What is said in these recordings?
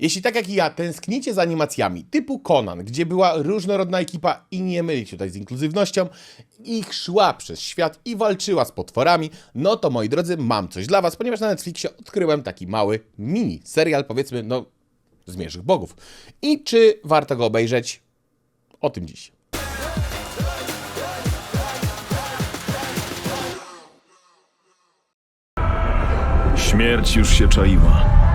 Jeśli tak jak ja tęsknicie za animacjami typu Conan, gdzie była różnorodna ekipa i nie mylić tutaj z inkluzywnością, ich szła przez świat i walczyła z potworami, no to moi drodzy, mam coś dla was, ponieważ na Netflixie odkryłem taki mały mini serial, powiedzmy, no, Zmierzch Bogów. I czy warto go obejrzeć? O tym dziś. Śmierć już się czaiła.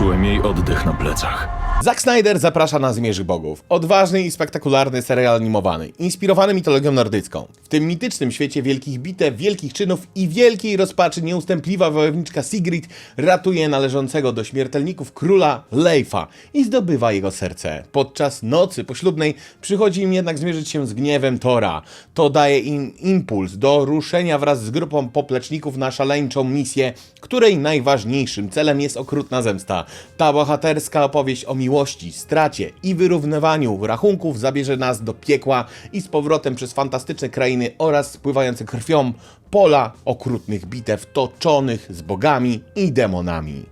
Czułem jej oddech na plecach. Zack Snyder zaprasza na Zmierzch Bogów. Odważny i spektakularny serial animowany, inspirowany mitologią nordycką. W tym mitycznym świecie wielkich bitew, wielkich czynów i wielkiej rozpaczy nieustępliwa wojowniczka Sigrid ratuje należącego do śmiertelników króla Leifa i zdobywa jego serce. Podczas nocy poślubnej przychodzi im jednak zmierzyć się z gniewem Tora. To daje im impuls do ruszenia wraz z grupą popleczników na szaleńczą misję, której najważniejszym celem jest okrutna zemsta. Ta bohaterska opowieść o miłości, stracie i wyrównywaniu rachunków zabierze nas do piekła i z powrotem przez fantastyczne krainy oraz spływające krwią pola okrutnych bitew toczonych z bogami i demonami.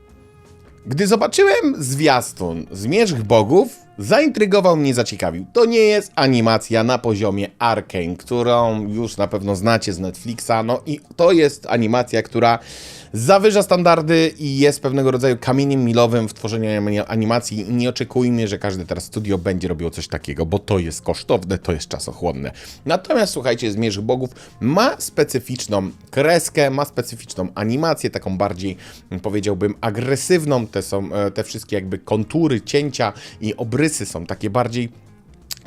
Gdy zobaczyłem zwiastun Zmierzch Bogów, zaintrygował mnie, zaciekawił. To nie jest animacja na poziomie Arkane, którą już na pewno znacie z Netflixa, no i to jest animacja, która zawyża standardy i jest pewnego rodzaju kamieniem milowym w tworzeniu ani- animacji nie oczekujmy, że każde teraz studio będzie robiło coś takiego, bo to jest kosztowne, to jest czasochłonne. Natomiast słuchajcie, Zmierzch Bogów ma specyficzną kreskę, ma specyficzną animację, taką bardziej mm, powiedziałbym agresywną, te są e, te wszystkie jakby kontury, cięcia i obrysy są takie bardziej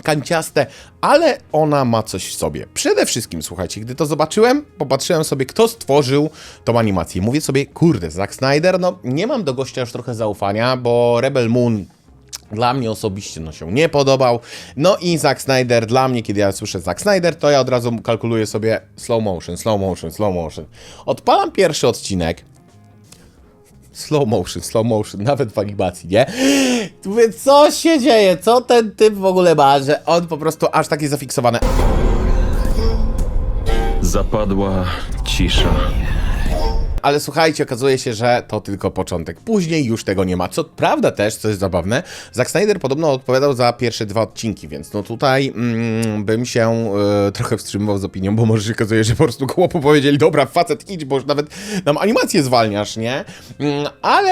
kanciaste, ale ona ma coś w sobie. Przede wszystkim, słuchajcie, gdy to zobaczyłem, popatrzyłem sobie, kto stworzył tą animację. Mówię sobie, kurde, Zack Snyder, no nie mam do gościa już trochę zaufania, bo Rebel Moon dla mnie osobiście no, się nie podobał. No i Zack Snyder, dla mnie, kiedy ja słyszę Zack Snyder, to ja od razu kalkuluję sobie slow motion, slow motion, slow motion. Odpalam pierwszy odcinek, Slow motion, slow motion, nawet w animacji, nie? Mówię, co się dzieje? Co ten typ w ogóle ma, że on po prostu aż tak jest zafiksowany. Zapadła cisza. Ale słuchajcie, okazuje się, że to tylko początek. Później już tego nie ma. Co prawda też, co jest zabawne, Zack Snyder podobno odpowiadał za pierwsze dwa odcinki, więc no tutaj mm, bym się e, trochę wstrzymywał z opinią, bo może się okazuje, że po prostu chłopu powiedzieli, dobra, facet idź, bo już nawet nam animację zwalniasz, nie? Mm, ale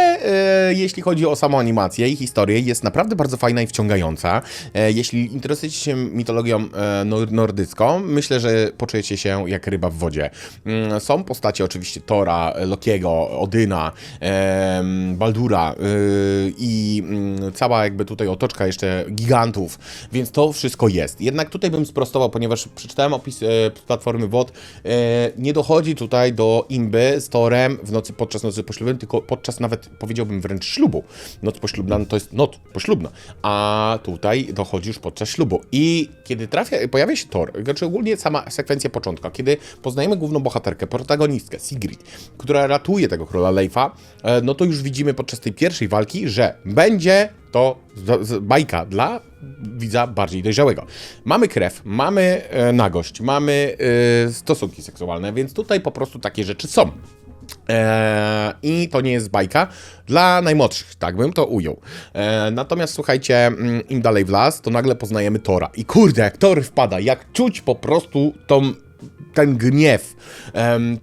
e, jeśli chodzi o samą animację i historię, jest naprawdę bardzo fajna i wciągająca. E, jeśli interesujecie się mitologią nor- nordycką, myślę, że poczujecie się jak ryba w wodzie. Mm, Są postacie oczywiście Tora, Lokiego, Odyna, Baldura y, i mm, cała jakby tutaj otoczka jeszcze gigantów, więc to wszystko jest. Jednak tutaj bym sprostował, ponieważ przeczytałem opis e, platformy WOD, e, nie dochodzi tutaj do imby z Torem w nocy podczas nocy poślubnej, tylko podczas nawet powiedziałbym wręcz ślubu. Noc poślubna no to jest noc poślubna, a tutaj dochodzi już podczas ślubu. I kiedy trafia, pojawia się Thor, znaczy ogólnie sama sekwencja początka, kiedy poznajemy główną bohaterkę, protagonistkę Sigrid, która ratuje tego króla Leifa, e, no to już widzimy podczas tej pierwszej walki, że będzie to bajka dla widza bardziej dojrzałego. Mamy krew, mamy e, nagość, mamy e, stosunki seksualne, więc tutaj po prostu takie rzeczy są. I to nie jest bajka dla najmłodszych, tak bym to ujął. Natomiast słuchajcie, mm, im dalej w las, to nagle poznajemy Tora. I kurde, jak Thor wpada, jak czuć po prostu tą ten gniew,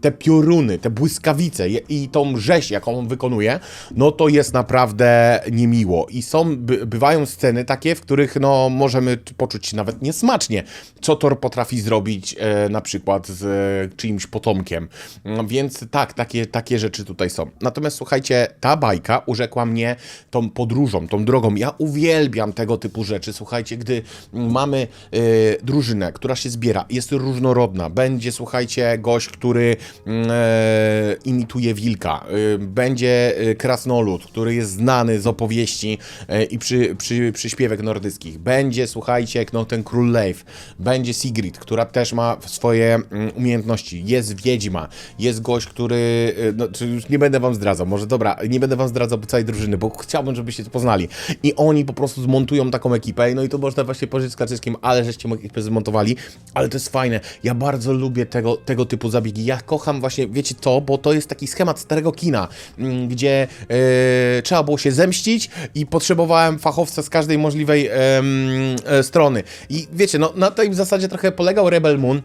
te pioruny, te błyskawice i tą rzeź, jaką on wykonuje, no to jest naprawdę niemiło. I są, by, bywają sceny takie, w których no, możemy poczuć się nawet niesmacznie, co Thor potrafi zrobić e, na przykład z e, czyimś potomkiem. No, więc tak, takie, takie rzeczy tutaj są. Natomiast słuchajcie, ta bajka urzekła mnie tą podróżą, tą drogą. Ja uwielbiam tego typu rzeczy. Słuchajcie, gdy mamy e, drużynę, która się zbiera, jest różnorodna, będzie, słuchajcie, gość, który mm, e, imituje wilka, e, będzie e, krasnolud, który jest znany z opowieści e, i przy, przy, przyśpiewek nordyckich, będzie, słuchajcie, no, ten król Leif, będzie Sigrid, która też ma swoje mm, umiejętności, jest wiedźma, jest gość, który, e, no, już nie będę wam zdradzał, może dobra, nie będę wam zdradzał całej drużyny, bo chciałbym, żebyście to poznali. I oni po prostu zmontują taką ekipę, no i to można właśnie pożyć z Kaczyskiem, ale żeście ekipę zmontowali, ale to jest fajne. Ja bardzo bardzo lubię tego, tego typu zabiegi. Ja kocham właśnie, wiecie to, bo to jest taki schemat starego kina, mm, gdzie e, trzeba było się zemścić i potrzebowałem fachowca z każdej możliwej e, strony. I wiecie, no na tej zasadzie trochę polegał Rebel Moon.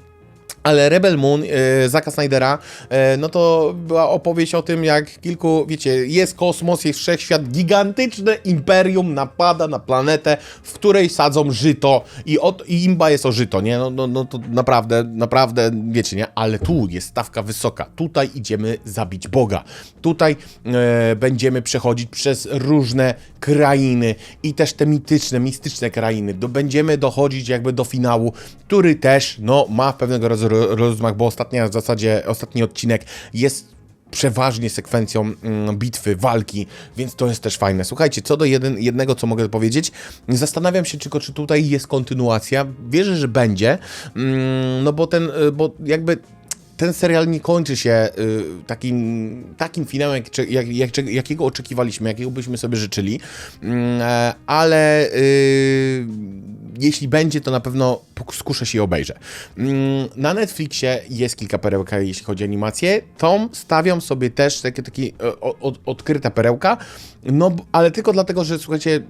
Ale Rebel Moon e, Zaka Snydera, e, no to była opowieść o tym, jak kilku, wiecie, jest kosmos, jest wszechświat, gigantyczne imperium napada na planetę, w której sadzą żyto i, od, i imba jest o żyto, nie? No, no, no to naprawdę, naprawdę, wiecie, nie? Ale tu jest stawka wysoka, tutaj idziemy zabić Boga, tutaj e, będziemy przechodzić przez różne krainy i też te mityczne, mistyczne krainy, do, będziemy dochodzić jakby do finału, który też, no, ma pewnego rodzaju ro- rozmach, bo ostatnia w zasadzie, ostatni odcinek jest przeważnie sekwencją mm, bitwy, walki, więc to jest też fajne. Słuchajcie, co do jeden, jednego, co mogę powiedzieć, zastanawiam się, tylko czy tutaj jest kontynuacja. Wierzę, że będzie, mm, no bo ten, y, bo jakby ten serial nie kończy się y, takim, takim finałem, jak, jak, jak, jakiego oczekiwaliśmy, jakiego byśmy sobie życzyli, Mm, e, ale y, jeśli będzie, to na pewno skuszę się i obejrzę. Mm, na Netflixie jest kilka perełka, jeśli chodzi o animację. Tą stawiam sobie też takie, takie e, od, odkryta perełka, no ale tylko dlatego, że słuchajcie,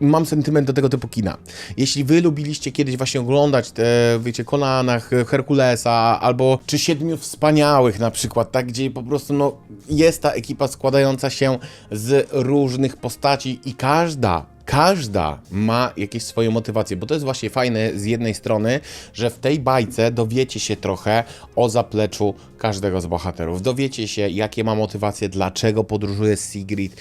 mam sentyment do tego typu kina. Jeśli wy lubiliście kiedyś właśnie oglądać te, wiecie, Konanach, Herkulesa, albo czy Siedmiu Wspaniałych na przykład, tak, gdzie po prostu, no, jest ta ekipa składająca się z różnych postaci i każda Każda ma jakieś swoje motywacje, bo to jest właśnie fajne z jednej strony, że w tej bajce dowiecie się trochę o zapleczu każdego z bohaterów. Dowiecie się, jakie ma motywacje, dlaczego podróżuje Sigrid,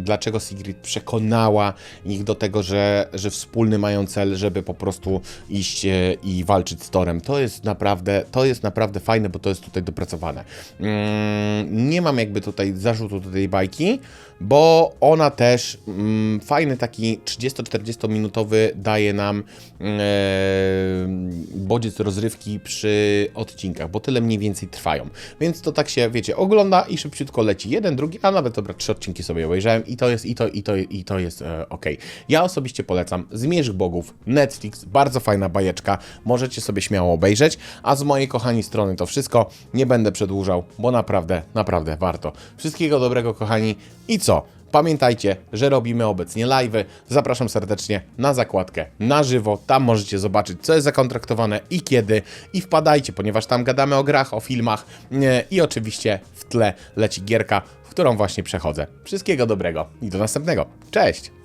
dlaczego Sigrid przekonała ich do tego, że, że wspólny mają cel, żeby po prostu iść e, i walczyć z Torem. To jest naprawdę, to jest naprawdę fajne, bo to jest tutaj dopracowane. Mm, nie mam jakby tutaj zarzutu do tej bajki, bo ona też mm, fajny taki 30-40 minutowy daje nam e, bodziec rozrywki przy odcinkach, bo tyle mniej więcej trwają. Więc to tak się, wiecie, ogląda i szybciutko leci jeden, drugi, a nawet dobra, trzy odcinki sobie obejrzałem i to jest, i to, i to, i to jest e, ok. Ja osobiście polecam Zmierzch Bogów, Netflix, bardzo fajna bajeczka, możecie sobie śmiało obejrzeć, a z mojej kochani strony to wszystko, nie będę przedłużał, bo naprawdę, naprawdę warto. Wszystkiego dobrego kochani i co? Pamiętajcie, że robimy obecnie live'y. Zapraszam serdecznie na zakładkę na żywo. Tam możecie zobaczyć, co jest zakontraktowane i kiedy. I wpadajcie, ponieważ tam gadamy o grach, o filmach i oczywiście w tle leci gierka, w którą właśnie przechodzę. Wszystkiego dobrego i do następnego. Cześć!